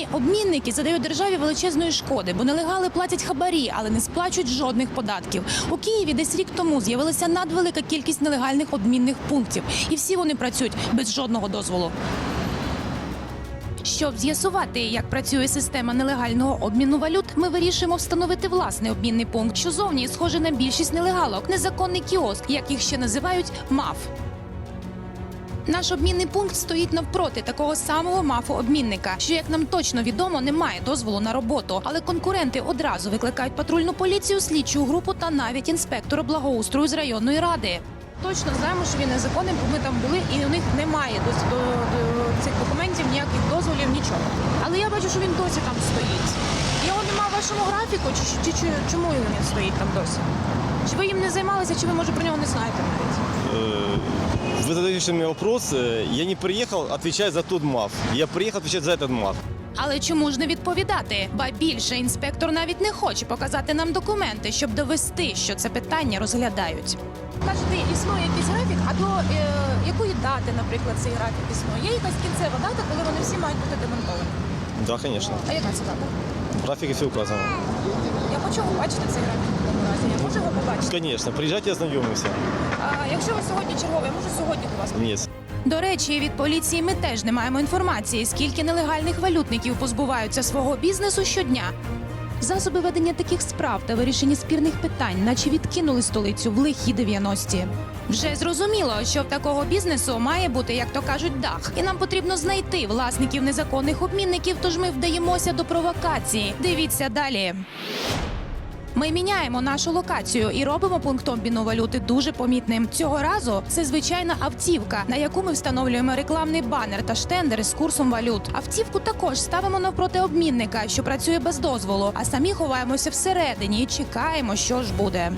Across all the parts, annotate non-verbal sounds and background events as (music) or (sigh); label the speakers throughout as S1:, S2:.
S1: Нелегальні обмінники задають державі величезної шкоди, бо нелегали платять хабарі, але не сплачують жодних податків. У Києві десь рік тому з'явилася надвелика кількість нелегальних обмінних пунктів, і всі вони працюють без жодного дозволу. Щоб з'ясувати, як працює система нелегального обміну валют, ми вирішуємо встановити власний обмінний пункт, що зовні схоже на більшість нелегалок, незаконний кіоск, як їх ще називають МАФ. Наш обмінний пункт стоїть навпроти такого самого мафу-обмінника, що, як нам точно відомо, не має дозволу на роботу. Але конкуренти одразу викликають патрульну поліцію, слідчу групу та навіть інспектора благоустрою з районної ради. Точно знаємо, що він незаконний, бо ми там були, і у них немає до, до, до цих документів ніяких дозволів, нічого. Але я бачу, що він досі там стоїть. Його нема в вашому графіку, чи, чи, чи чому він стоїть там досі? Чи ви їм не займалися, чи ви може про нього не знаєте навіть?
S2: Э, Вы задаете мне вопрос. э, Я не приехал отвечать за тот МАФ. Я приехал отвечать за этот МАФ.
S1: Але чому ж не відповідати? Ба більше інспектор навіть не хоче показати нам документи, щоб довести, що це питання розглядають. Кажете, існує якийсь графік, а до е, якої дати, наприклад, цей графік існує? Є якась кінцева дата, коли вони всі мають бути демонтовані.
S2: Да, конечно.
S1: А яка це дата?
S2: В графике все указано.
S1: Я хочу побачити цей графік в такому разі. Я можу його побачити.
S2: Конечно, приезжайте, ознакомимся.
S1: А якщо ви сьогодні черговий, я можу сьогодні до вас
S2: Нет.
S1: До речі, від поліції ми теж не маємо інформації, скільки нелегальних валютників позбуваються свого бізнесу щодня. Засоби ведення таких справ та вирішення спірних питань, наче відкинули столицю в лихі 90-ті. Вже зрозуміло, що в такого бізнесу має бути, як то кажуть, дах, і нам потрібно знайти власників незаконних обмінників. Тож ми вдаємося до провокації. Дивіться далі. Ми міняємо нашу локацію і робимо пункт обміну валюти дуже помітним. Цього разу це звичайна автівка, на яку ми встановлюємо рекламний банер та штендери з курсом валют. Автівку також ставимо навпроти обмінника, що працює без дозволу, а самі ховаємося всередині і чекаємо, що ж буде.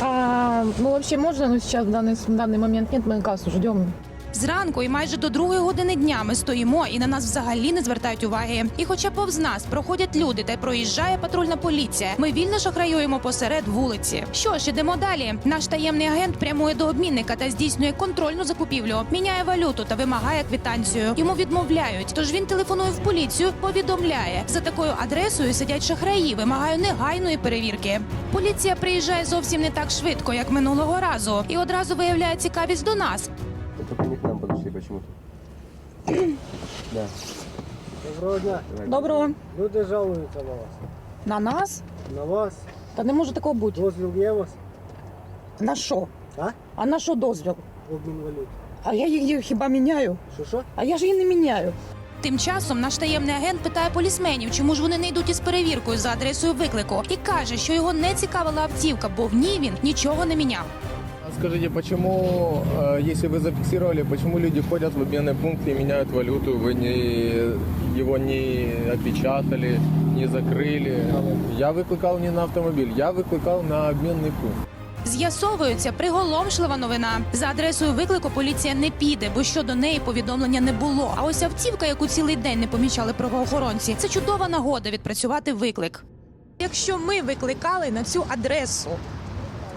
S3: А, ну, вообще можно, но сейчас в данный, в данный момент нет, мы кассу ждем.
S1: Зранку і майже до другої години дня ми стоїмо і на нас взагалі не звертають уваги. І хоча повз нас проходять люди та проїжджає патрульна поліція, ми вільно шахраюємо посеред вулиці. Що ж, ідемо далі. Наш таємний агент прямує до обмінника та здійснює контрольну закупівлю, міняє валюту та вимагає квитанцію. Йому відмовляють. Тож він телефонує в поліцію, повідомляє за такою адресою сидять шахраї, вимагаю негайної перевірки. Поліція приїжджає зовсім не так швидко, як минулого разу, і одразу виявляє цікавість до нас.
S2: Почему-то. (coughs) Да.
S4: Доброго дня.
S3: Доброго.
S4: Люди жалуються на вас.
S3: На нас?
S4: На вас.
S3: Та не може такого бути.
S4: Дозвіл є у вас?
S3: На що?
S4: А?
S3: А на що дозвіл?
S4: Обмін валют.
S3: А я її хіба міняю?
S4: Що що?
S3: А я ж її не міняю.
S1: Тим часом наш таємний агент питає полісменів, чому ж вони не йдуть із перевіркою за адресою виклику, і каже, що його не цікавила автівка, бо в ній він нічого не міняв.
S5: А Скажите, почему, э, если вы зафиксировали, почему люди ходят в обменный пункт и меняют валюту, вы не, его не опечатали, не закрыли? Я выкликал не на автомобиль, я выкликал на обменный пункт.
S1: З'ясовується приголомшлива новина. За адресою виклику поліція не піде, бо щодо неї повідомлення не було. А ось автівка, яку цілий день не помічали правоохоронці, це чудова нагода відпрацювати виклик. Якщо ми викликали на цю адресу,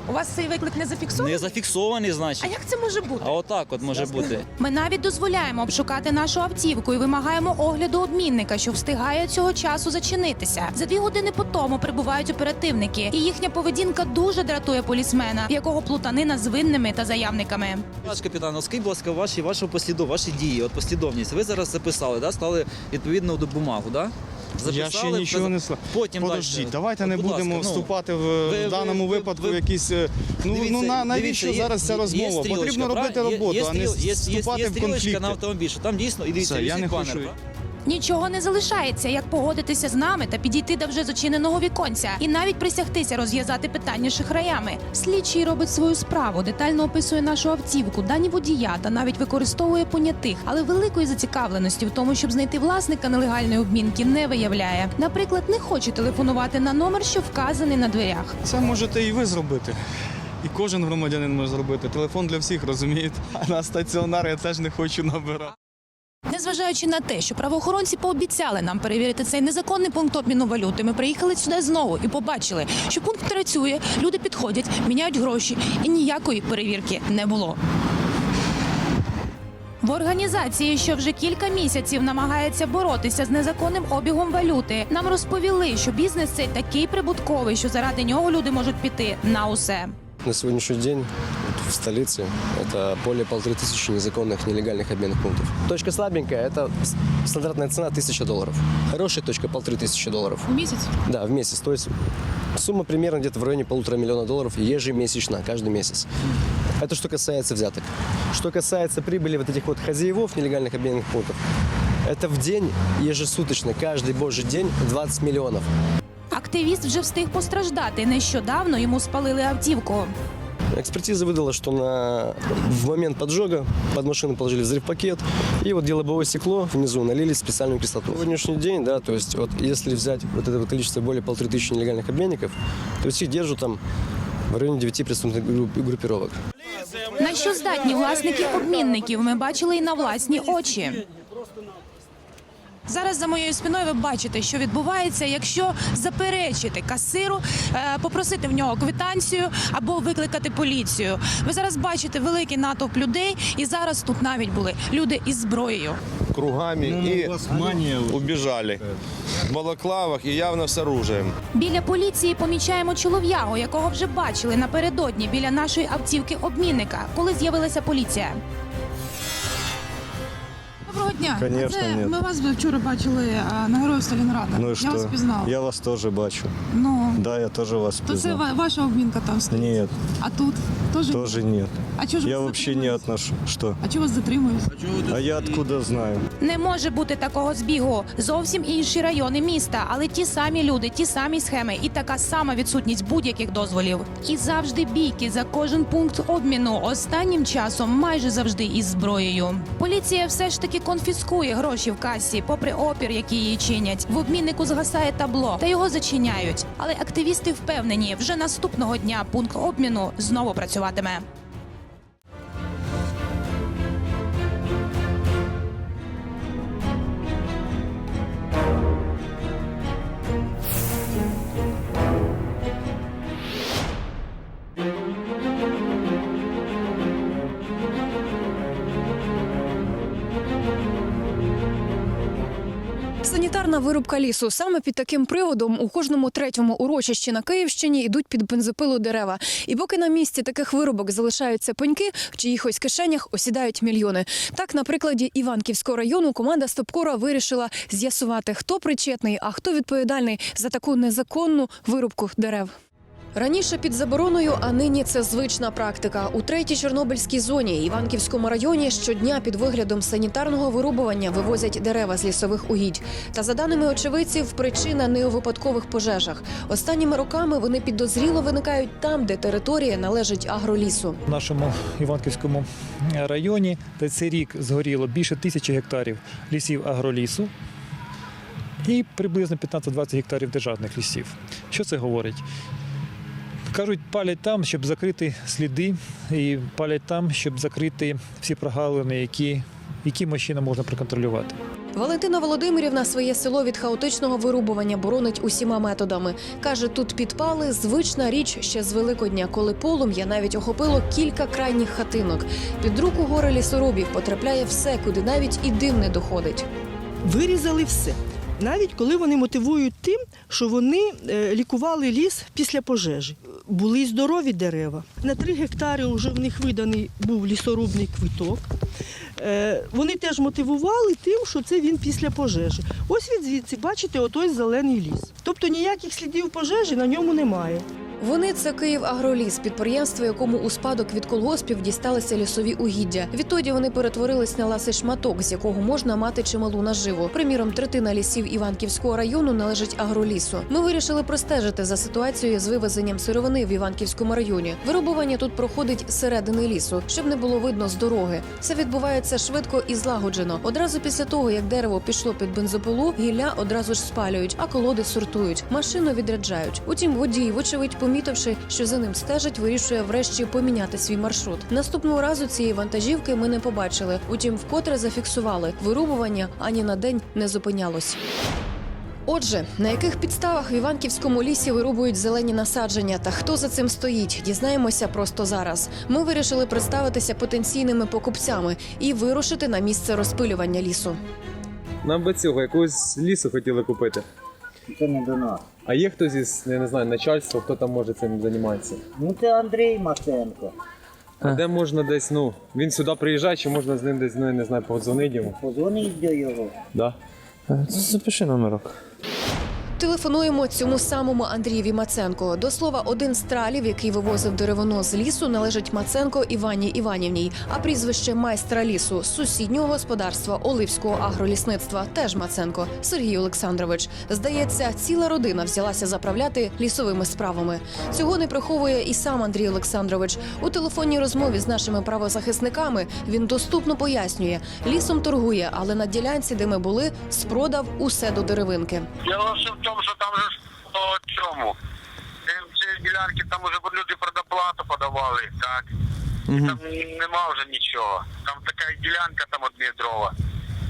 S1: у вас цей виклик не зафіксований?
S6: Не зафіксований, значить.
S1: А як це може бути?
S6: А отак от може бути.
S1: Ми навіть дозволяємо обшукати нашу автівку і вимагаємо огляду обмінника, що встигає цього часу зачинитися. За дві години по тому прибувають оперативники, і їхня поведінка дуже дратує полісмена, в якого плутанина з винними та заявниками.
S6: Ваш капітан, скажіть, будь ласка, ваші, вашу послідов, ваші дії, от послідовність. Ви зараз записали, да? стали відповідно до бумагу, да?
S7: Я ще нічого не слав.
S6: Потім
S7: Подождіть,
S6: дальше.
S7: давайте не
S6: будь
S7: будемо
S6: ласка, ну,
S7: вступати в,
S6: ви-
S7: в даному
S6: ви-
S7: випадку
S6: ви-
S7: в якісь. е, Ну,
S6: Дивіться,
S7: ну на, навіщо
S6: дивіться, є-
S7: зараз ця
S6: є-
S7: розмова?
S6: є стрілочка,
S7: Потрібно робити
S6: правильно?
S7: Роботу,
S6: є
S7: а не
S6: стріл- є-
S7: вступати
S6: є
S7: в
S6: стрілочка
S7: конфлікти.
S6: на автомобіль, що там дійсно і дивіться,
S7: Все, я
S6: висить
S7: не
S6: банер,
S7: хочу.
S6: правильно?
S1: Нічого не залишається, як погодитися з нами та підійти до вже зачиненого віконця, і навіть присягтися розв'язати питання шахраями. Слідчий робить свою справу, детально описує нашу автівку, дані водія та навіть використовує понятих, але великої зацікавленості в тому, щоб знайти власника нелегальної обмінки, не виявляє. Наприклад, не хоче телефонувати на номер, що вказаний на дверях.
S7: Це можете і ви зробити. І кожен громадянин може зробити. Телефон для всіх, розумієте? А на стаціонар я теж не хочу набирати.
S1: Незважаючи на те, що правоохоронці пообіцяли нам перевірити цей незаконний пункт обміну валюти, ми приїхали сюди знову і побачили, що пункт працює, люди підходять, міняють гроші, і ніякої перевірки не було. В організації, що вже кілька місяців намагається боротися з незаконним обігом валюти, нам розповіли, що бізнес цей такий прибутковий, що заради нього люди можуть піти на усе.
S8: На сегодняшний день в столице это более полторы тысячи незаконных, нелегальных обменных пунктов. Точка слабенькая – это стандартная цена 1000 долларов. Хорошая точка – полторы тысячи долларов.
S1: У місяць
S8: Да, в месяц. То есть сумма примерно где-то в районе полутора миллиона долларов ежемесячно, каждый месяц. Это что касается взяток. Что касается прибыли вот этих вот хозяевов нелегальных обменных пунктов, это в день ежесуточно, каждый божий день 20 миллионов.
S1: активіст вже встиг постраждати. Нещодавно йому спалили автівку.
S8: Экспертиза выдала, что на... в момент поджога под машину положили взрыв-пакет, и вот делобовое стекло внизу налили специальную кислоту. На сегодняшний день, да, то есть вот если взять вот это вот количество более полторы тысячи нелегальных обменников, то есть их держат там в районе девяти преступных групп- группировок.
S1: На що здатні власники обмінників, ми бачили і на власні очі. Зараз за моєю спиною ви бачите, що відбувається, якщо заперечити касиру, е, попросити в нього квитанцію або викликати поліцію. Ви зараз бачите великий натовп людей, і зараз тут навіть були люди із зброєю.
S9: кругами и убежали. В балаклавах и явно с оружием.
S1: Біля поліції помічаємо чолов'ягу, якого вже бачили напередодні біля нашої автівки обмінника, коли з'явилася поліція. Дня.
S10: Конечно,
S1: Це
S10: нет.
S1: ми вас вчора бачили а, на героїв Сталінграда.
S10: Ну
S1: Я вас
S10: что?
S1: пізнав.
S10: Я вас тоже бачу.
S1: Ну
S10: Да, я тоже вас
S1: то це
S10: признал.
S1: ва- ваша обмінка там стоїть.
S10: Нет,
S1: А тут теж
S10: тоже нет.
S1: А чого ж
S10: Я
S1: вас
S10: вообще не
S1: затримують?
S10: отношу. Что?
S1: А чого вас затримують?
S10: А я откуда знаю?
S1: Не може бути такого збігу. Зовсім інші райони міста, але ті самі люди, ті самі схеми і така сама відсутність будь-яких дозволів. І завжди бійки за кожен пункт обміну. Останнім часом майже завжди із зброєю. Поліція все ж таки конфіскує гроші в касі, попри опір, який її чинять. В обміннику згасає табло та його зачиняють. Але активісти впевнені, вже наступного дня пункт обміну знову працюватиме.
S11: Вирубка лісу. Саме під таким приводом у кожному третьому урочищі на Київщині йдуть під бензопилу дерева. І поки на місці таких вирубок залишаються пеньки, в чиїхось кишенях осідають мільйони. Так, на прикладі Іванківського району команда Стопкора вирішила з'ясувати, хто причетний, а хто відповідальний за таку незаконну вирубку дерев. Раніше під забороною, а нині це звична практика. У третій Чорнобильській зоні Іванківському районі щодня під виглядом санітарного вирубування вивозять дерева з лісових угідь. Та за даними очевидців, причина не у випадкових пожежах. Останніми роками вони підозріло виникають там, де територія належить агролісу.
S12: В нашому Іванківському районі за цей рік згоріло більше тисячі гектарів лісів агролісу і приблизно 15-20 гектарів державних лісів. Що це говорить? Кажуть, палять там, щоб закрити сліди, і палять там, щоб закрити всі прогалини, які, які машина можна проконтролювати.
S11: Валентина Володимирівна своє село від хаотичного вирубування боронить усіма методами. Каже, тут підпали звична річ ще з Великодня, коли полум'я навіть охопило кілька крайніх хатинок. Під руку гори лісоробів потрапляє все, куди навіть і дим не доходить.
S13: Вирізали все. Навіть коли вони мотивують тим, що вони е, лікували ліс після пожежі. Були здорові дерева. На три гектари вже в них виданий був лісорубний квиток. Е, Вони теж мотивували тим, що це він після пожежі. Ось від звідси, бачите, отой зелений ліс. Тобто ніяких слідів пожежі на ньому немає.
S11: Вони це Київ Агроліс, підприємство, якому у спадок від колгоспів дісталися лісові угіддя. Відтоді вони перетворились на ласий шматок, з якого можна мати чималу наживу. Приміром, третина лісів Іванківського району належить агролісу. Ми вирішили простежити за ситуацією з вивезенням сировини в Іванківському районі. Вирубування тут проходить середини лісу, щоб не було видно з дороги. Це відбувається швидко і злагоджено. Одразу після того, як дерево пішло під бензопилу, гілля одразу ж спалюють, а колоди сортують. Машину відряджають. Утім, водій, вочевидь, помітивши, що за ним стежать, вирішує врешті поміняти свій маршрут. Наступного разу цієї вантажівки ми не побачили. Утім, вкотре зафіксували вирубування ані на день не зупинялось. Отже, на яких підставах в Іванківському лісі вирубують зелені насадження та хто за цим стоїть, дізнаємося просто зараз. Ми вирішили представитися потенційними покупцями і вирушити на місце розпилювання лісу.
S5: Нам би цього якогось лісу хотіли купити.
S14: Це не до нас.
S5: А є хтось із, я не знаю, начальства, хто там може цим займатися?
S14: Ну це Андрій Маценко.
S5: А де можна десь, ну, він сюди приїжджає, чи можна з ним десь, ну, я не знаю, подзвонити йому?
S14: Позвоніть до його.
S5: Да.
S10: Запиши номерок.
S11: Телефонуємо цьому самому Андрієві Маценко. До слова, один з тралів, який вивозив деревино з лісу, належить Маценко Івані Іванівній, а прізвище майстра лісу сусіднього господарства Оливського агролісництва теж Маценко Сергій Олександрович. Здається, ціла родина взялася заправляти лісовими справами. Цього не приховує і сам Андрій Олександрович. У телефонній розмові з нашими правозахисниками він доступно пояснює, лісом торгує, але на ділянці, де ми були, спродав усе до деревинки.
S15: Тому, що там же по цьому. Ці- ділянки там уже люди предоплату подавали, так. І там нема вже нічого. Там така ділянка там одні дрова.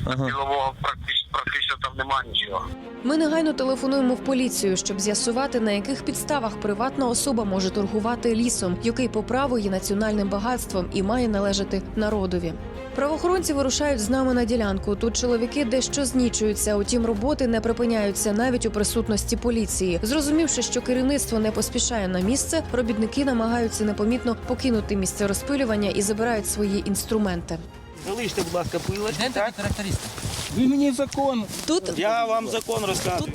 S15: Ага. Ділового практично, практично там нема нічого.
S11: Ми негайно телефонуємо в поліцію, щоб з'ясувати, на яких підставах приватна особа може торгувати лісом, який по праву є національним багатством і має належати народові. Правоохоронці вирушають з нами на ділянку. Тут чоловіки дещо знічуються, утім роботи не припиняються навіть у присутності поліції. Зрозумівши, що керівництво не поспішає на місце, робітники намагаються непомітно покинути місце розпилювання і забирають свої інструменти.
S14: Залиште, будь ласка, пилочку.
S10: Ви мені закон.
S11: Тут
S14: Я вам закон розказую.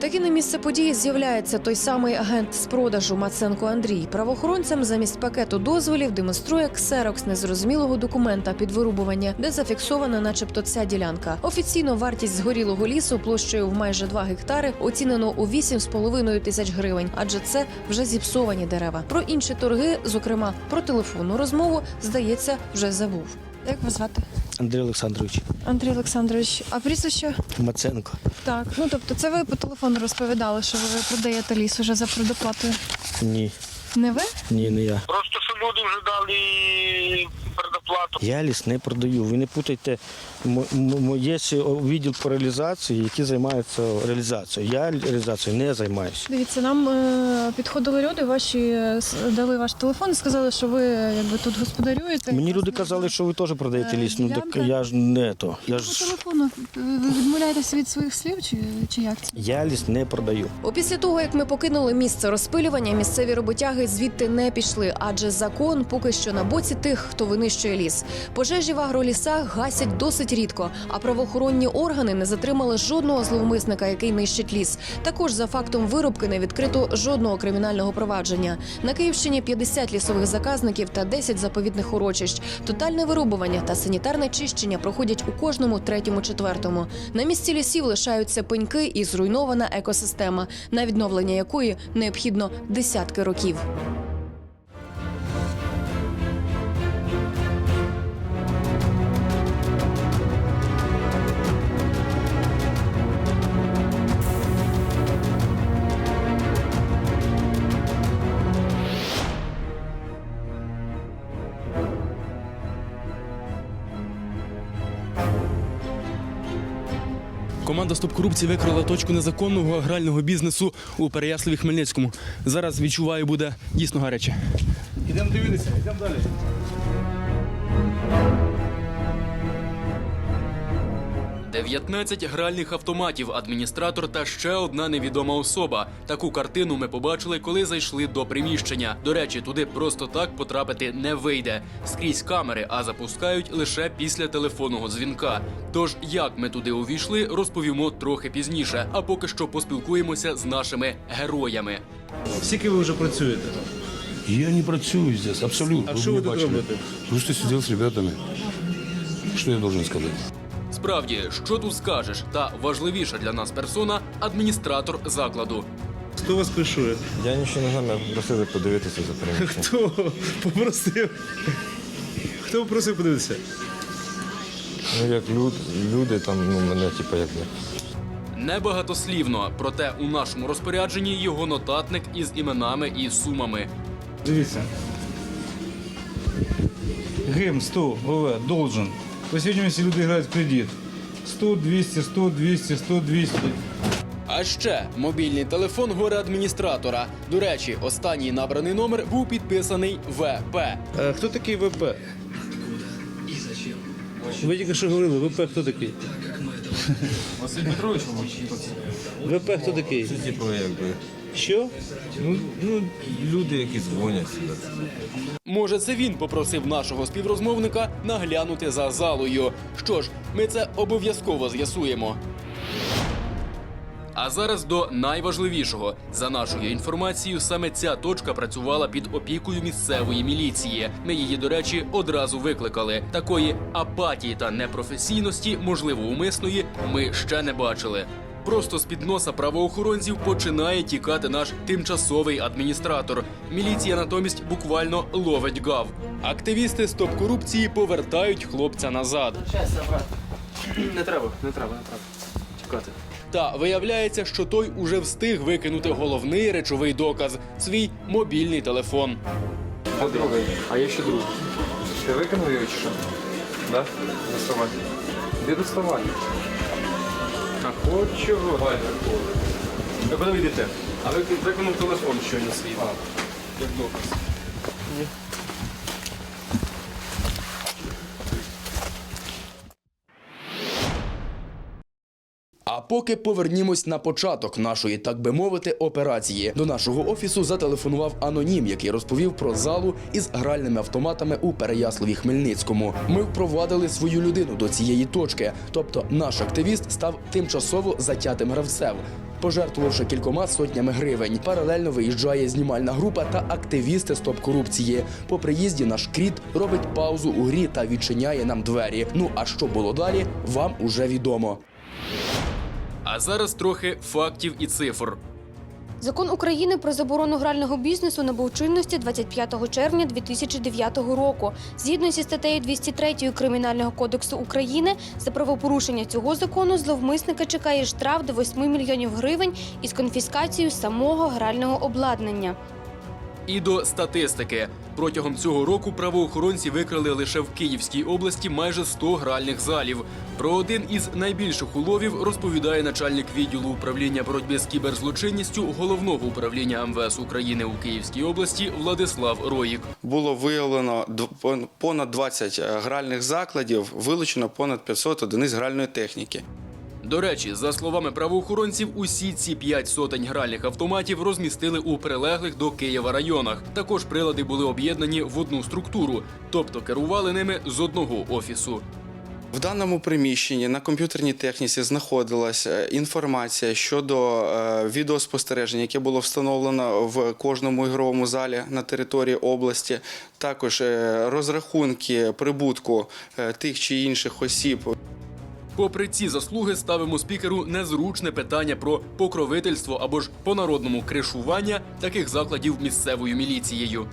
S11: Таки на місце події з'являється той самий агент з продажу Маценко Андрій. Правоохоронцям замість пакету дозволів демонструє ксерокс незрозумілого документа під вирубування, де зафіксована, начебто, ця ділянка. Офіційно вартість згорілого лісу площею в майже 2 гектари оцінено у 8,5 тисяч гривень, адже це вже зіпсовані дерева. Про інші торги, зокрема про телефонну розмову, здається, вже забув. Як вас звати?
S10: Андрій Олександрович
S11: Андрій Олександрович, а прізвище?
S10: Маценко.
S11: Так, ну тобто, це ви по телефону розповідали, що ви продаєте ліс уже за предоплатою.
S10: Ні,
S11: Не ви?
S10: ні, не я.
S15: Просто що люди вже дали предоплату.
S10: Я ліс не продаю. Ви не путайте. М- м- Є ще відділ по реалізації, який займається реалізацією. Я реалізацією не займаюся.
S11: Дивіться, нам е, підходили люди, ваші е, дали ваш телефон і сказали, що ви якби тут господарюєте.
S10: Мені люди казали, що ви теж продаєте
S11: Е,
S10: ліс. Ну так я ж не то. Я ж
S11: телефону ви відмовляєтеся від своїх слів, чи, чи як це?
S10: я ліс не продаю.
S11: Після того, як ми покинули місце розпилювання, місцеві роботяги звідти не пішли, адже закон поки що на боці тих, хто винищує ліс. Пожежі в агролісах гасять досить рідко, а правоохоронні органи не затримали жодного зловмисника, який нищить ліс. Також за фактом вирубки не відкрито жодного кримінального провадження. На Київщині 50 лісових заказників та 10 заповідних урочищ. Тотальне вирубування та санітарне чищення проходять у кожному третьому четвертому. На місці лісів лишаються пеньки і зруйнована екосистема, на відновлення якої необхідно десятки років.
S7: Команда Стоп корупції викрила точку незаконного агрального бізнесу у Переяславі Хмельницькому. Зараз відчуваю, буде дійсно гаряче.
S10: Ідемо дивитися, йдемо далі.
S7: – 19 гральних автоматів, адміністратор та ще одна невідома особа. Таку картину ми побачили, коли зайшли до приміщення. До речі, туди просто так потрапити не вийде. Скрізь камери, а запускають лише після телефонного дзвінка. Тож, як ми туди увійшли, розповімо трохи пізніше. А поки що поспілкуємося з нашими героями.
S10: Скільки ви вже працюєте?
S9: Я не працюю здесь, абсолютно.
S10: А що ви тут робите?
S9: Просто сидел с ребятами. Что я должен сказать?
S7: Справді, що тут скажеш? Та важливіша для нас персона адміністратор закладу.
S10: Хто вас кришує?
S2: Я нічого не знаю, мене просили подивитися за приміщення.
S10: Хто попросив? Хто попросив подивитися?
S2: Ну як люд, люди там, ну мене типу якби.
S7: Небагатослівно, проте у нашому розпорядженні його нотатник із іменами і сумами.
S10: Дивіться. ГИМ 100 ВВ должен. По сьогодні люди грають в кредит. 100, 200, 100, 200, 100, 200.
S7: А ще мобільний телефон горе адміністратора. До речі, останній набраний номер був підписаний ВП.
S10: Е, Хто такий ВП? Ви тільки що говорили, ВП хто такий? (laughs)
S2: Василь Петрович,
S10: ВП хто такий?
S2: типу, якби.
S10: Що?
S2: Ну, ну, люди, які дзвонять сюди.
S7: Може, це він попросив нашого співрозмовника наглянути за залою. Що ж, ми це обов'язково з'ясуємо. А зараз до найважливішого. За нашою інформацією, саме ця точка працювала під опікою місцевої міліції. Ми її, до речі, одразу викликали. Такої апатії та непрофесійності, можливо, умисної, ми ще не бачили. Просто з під носа правоохоронців починає тікати наш тимчасовий адміністратор. Міліція натомість буквально ловить гав. Активісти стоп корупції повертають хлопця назад.
S6: Не треба, не треба, не треба. Чекати.
S7: Та виявляється, що той уже встиг викинути головний речовий доказ свій мобільний телефон.
S5: А другий? А є ще другий. Ти викинув його чи що? Да? Доставай. Де доставай? А от чого? Ви куди ви йдете? А ви викинув телефон щойно свій. Як доказ.
S7: Поки повернімось на початок нашої, так би мовити, операції. До нашого офісу зателефонував анонім, який розповів про залу із гральними автоматами у Переяславі Хмельницькому. Ми впровадили свою людину до цієї точки, тобто наш активіст став тимчасово затятим гравцем. Пожертвувавши кількома сотнями гривень, паралельно виїжджає знімальна група та активісти стоп корупції. По приїзді наш кріт робить паузу у грі та відчиняє нам двері. Ну а що було далі, вам уже відомо. А зараз трохи фактів і цифр.
S16: Закон України про заборону грального бізнесу набув чинності 25 червня 2009 року. Згідно зі статтею 203 Кримінального кодексу України, за правопорушення цього закону зловмисника чекає штраф до 8 мільйонів гривень із конфіскацією самого грального обладнання.
S7: І до статистики. Протягом цього року правоохоронці викрили лише в Київській області майже 100 гральних залів. Про один із найбільших уловів розповідає начальник відділу управління боротьби з кіберзлочинністю головного управління МВС України у Київській області Владислав Роїк.
S17: Було виявлено понад 20 гральних закладів, вилучено понад 500 одиниць гральної техніки.
S7: До речі, за словами правоохоронців, усі ці п'ять сотень гральних автоматів розмістили у прилеглих до Києва районах. Також прилади були об'єднані в одну структуру, тобто керували ними з одного офісу.
S17: В даному приміщенні на комп'ютерній техніці знаходилася інформація щодо е, відеоспостереження, яке було встановлено в кожному ігровому залі на території області. Також е, розрахунки прибутку е, тих чи інших осіб
S7: Попри ці заслуги, ставимо спікеру незручне питання про покровительство або ж по-народному кришування таких закладів місцевою міліцією.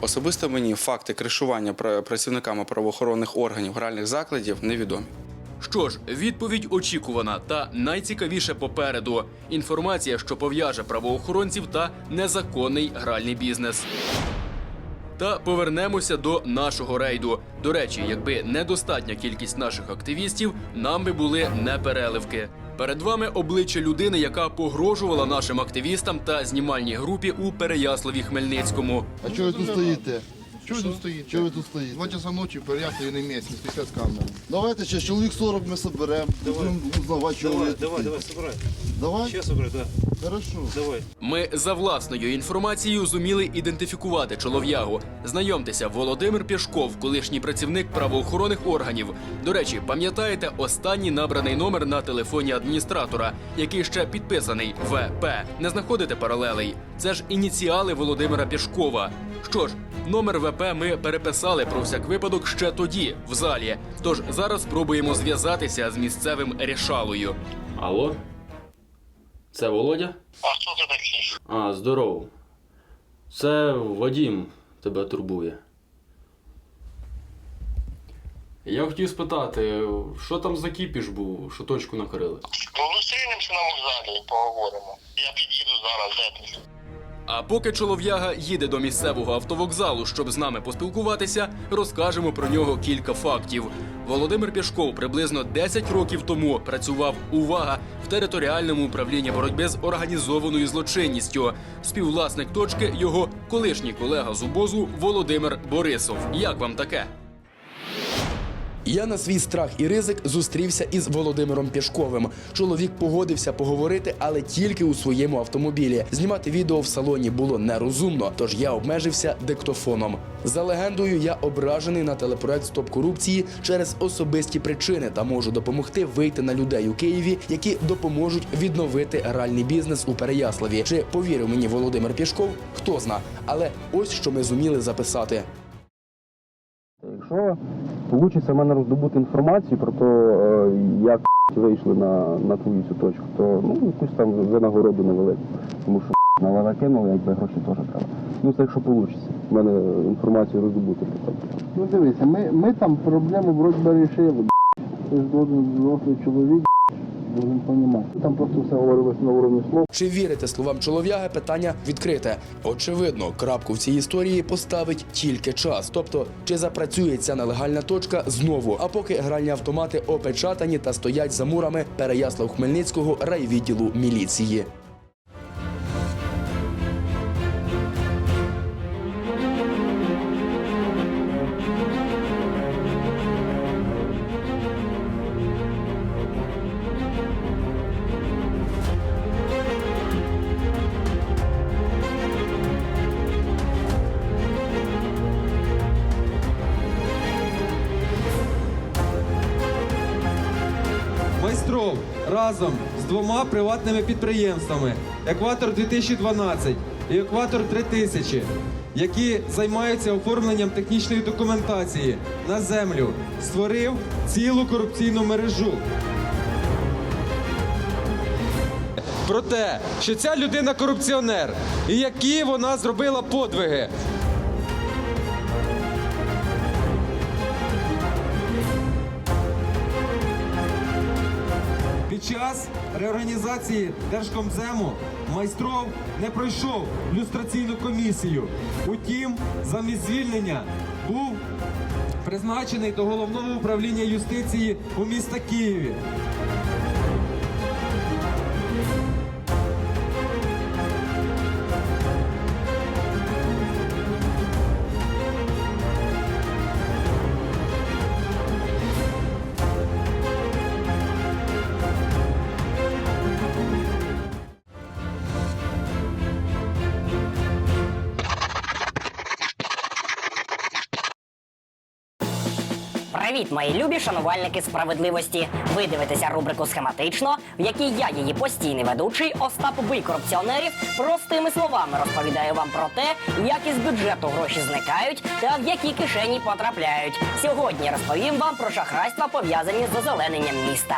S17: Особисто мені факти кришування пра- працівниками правоохоронних органів гральних закладів невідомі.
S7: Що ж, відповідь очікувана та найцікавіше попереду. Інформація, що пов'яже правоохоронців та незаконний гральний бізнес. Та повернемося до нашого рейду. До речі, якби недостатня кількість наших активістів, нам би були не переливки. Перед вами обличчя людини, яка погрожувала нашим активістам та знімальній групі у Переяславі Хмельницькому.
S18: А чого ви тут стоїте? Чого ви тут стоїте? Чого ви тут стоїте? Два часа ночі переясли не місць, не спішать з камери. Давайте ще чоловік 40 ми соберемо. Будемо узнавати, чого ви
S10: Давай,
S18: такі.
S10: давай, собирай.
S18: Давай?
S10: Ще собирай, да.
S18: Хорошо.
S10: Давай.
S7: Ми за власною інформацією зуміли ідентифікувати чолов'ягу. Знайомтеся, Володимир Пішков, колишній працівник правоохоронних органів. До речі, пам'ятаєте останній набраний номер на телефоні адміністратора, який ще підписаний ВП. Не знаходите паралелей? Це ж ініціали Володимира Пішкова. Що ж, номер ВП ми переписали про всяк випадок ще тоді, в залі. Тож зараз спробуємо зв'язатися з місцевим рішалою. Алло? Це Володя?
S15: А хто це такий?
S7: А, здорово. Це Вадім тебе турбує. Я хотів спитати, що там за кіпіш був, що точку накрили?
S15: Ну, зустрінемося на вокзалі і поговоримо. Я під'їду зараз, де ти?
S7: А поки чолов'яга їде до місцевого автовокзалу, щоб з нами поспілкуватися, розкажемо про нього кілька фактів. Володимир Пішков приблизно 10 років тому працював увага в територіальному управлінні боротьби з організованою злочинністю. Співвласник точки його колишній колега з обозу Володимир Борисов. Як вам таке?
S19: Я на свій страх і ризик зустрівся із Володимиром Пішковим. Чоловік погодився поговорити, але тільки у своєму автомобілі. Знімати відео в салоні було нерозумно, тож я обмежився диктофоном. За легендою, я ображений на телепроект Стоп корупції через особисті причини та можу допомогти вийти на людей у Києві, які допоможуть відновити гральний бізнес у Переяславі. Чи повірив мені Володимир Пішков? Хто зна. Але ось що ми зуміли записати.
S8: Якщо вийде мене роздобути інформацію про те, як вийшли на, на твою цю точку, то ну, якусь там винагороду невелику. Тому що на лава кинули, якби гроші теж треба. Ну це якщо вийде. в мене інформацію роздобути.
S18: Ну дивися, ми, ми там проблему вроді рішили. Ти ж дорослий чоловік, должен розуміти. Там просто все говорилось на уровні слов.
S19: Чи вірите словам чолов'яги? Питання відкрите. Очевидно, крапку в цій історії поставить тільки час. Тобто, чи запрацює ця нелегальна точка знову? А поки гральні автомати опечатані та стоять за мурами Переяслав Хмельницького райвідділу міліції.
S20: Майстров разом з двома приватними підприємствами Екватор 2012 і Екватор 3000, які займаються оформленням технічної документації на землю, створив цілу корупційну мережу. Про те, що ця людина корупціонер і які вона зробила подвиги. Реорганізації Держкомзему майстров не пройшов люстраційну комісію. Утім, замість звільнення був призначений до головного управління юстиції у міста Києві.
S21: Мої любі шанувальники справедливості. Ви дивитеся рубрику схематично, в якій я, її постійний ведучий Остап Бий корупціонерів, простими словами розповідаю вам про те, як із бюджету гроші зникають та в які кишені потрапляють. Сьогодні розповім вам про шахрайства, пов'язані з озелененням міста.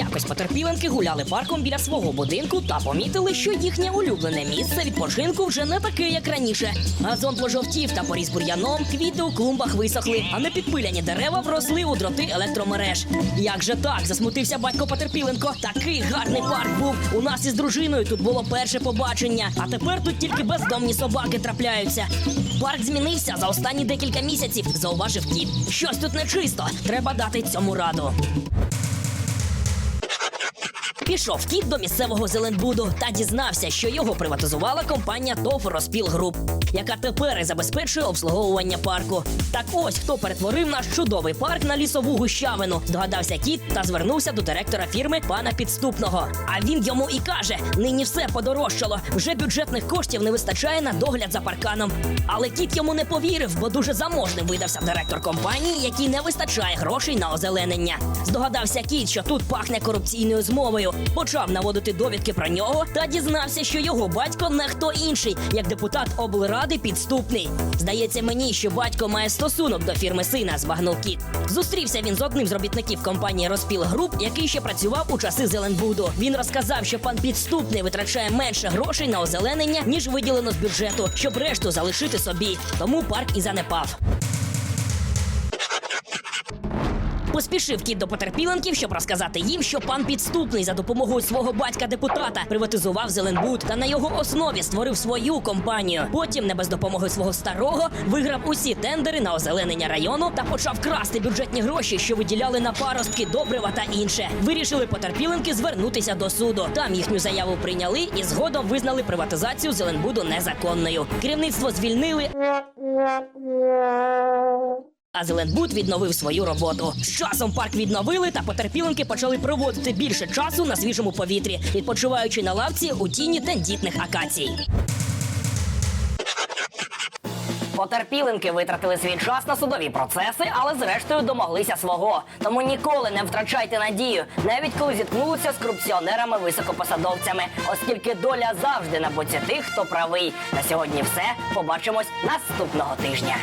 S21: Якось потерпіленки гуляли парком біля свого будинку та помітили, що їхнє улюблене місце відпочинку вже не таке, як раніше. Газон пожовтів та поріс бур'яном, квіти у клумбах висохли, а непідпиляні дерева вросли у дроти електромереж. Як же так? засмутився батько Потерпіленко. Такий гарний парк був. У нас із дружиною тут було перше побачення, а тепер тут тільки бездомні собаки трапляються. Парк змінився за останні декілька місяців, зауважив кіт. Щось тут нечисто. Треба дати цьому раду. Пішов кіт до місцевого Зеленбуду та дізнався, що його приватизувала компанія ТОВ Розпіл Груп, яка тепер і забезпечує обслуговування парку. Так ось хто перетворив наш чудовий парк на лісову гущавину. Здогадався кіт та звернувся до директора фірми пана підступного. А він йому і каже: нині все подорожчало. Вже бюджетних коштів не вистачає на догляд за парканом. Але кіт йому не повірив, бо дуже заможним видався директор компанії, який не вистачає грошей на озеленення. Здогадався кіт, що тут пахне корупційною змовою. Почав наводити довідки про нього та дізнався, що його батько не хто інший, як депутат облради підступний. Здається мені, що батько має стосунок до фірми сина, збагнув кіт. Зустрівся він з одним з робітників компанії Розпіл Груп, який ще працював у часи Зеленбуду. Він розказав, що пан підступний витрачає менше грошей на озеленення, ніж виділено з бюджету, щоб решту залишити собі. Тому парк і занепав. Поспішив кіт до потерпіленків, щоб розказати їм, що пан підступний за допомогою свого батька депутата приватизував Зеленбуд та на його основі створив свою компанію. Потім, не без допомоги свого старого, виграв усі тендери на озеленення району та почав красти бюджетні гроші, що виділяли на паростки, добрива та інше. Вирішили потерпіленки звернутися до суду. Там їхню заяву прийняли і згодом визнали приватизацію Зеленбуду незаконною. Керівництво звільнили. А Зеленбуд відновив свою роботу. З часом парк відновили, та потерпіленки почали проводити більше часу на свіжому повітрі, відпочиваючи на лавці у тіні тендітних акацій. Потерпіленки витратили свій час на судові процеси, але зрештою домоглися свого. Тому ніколи не втрачайте надію, навіть коли зіткнулися з корупціонерами-високопосадовцями, оскільки доля завжди на боці тих, хто правий. На сьогодні все. Побачимось наступного тижня.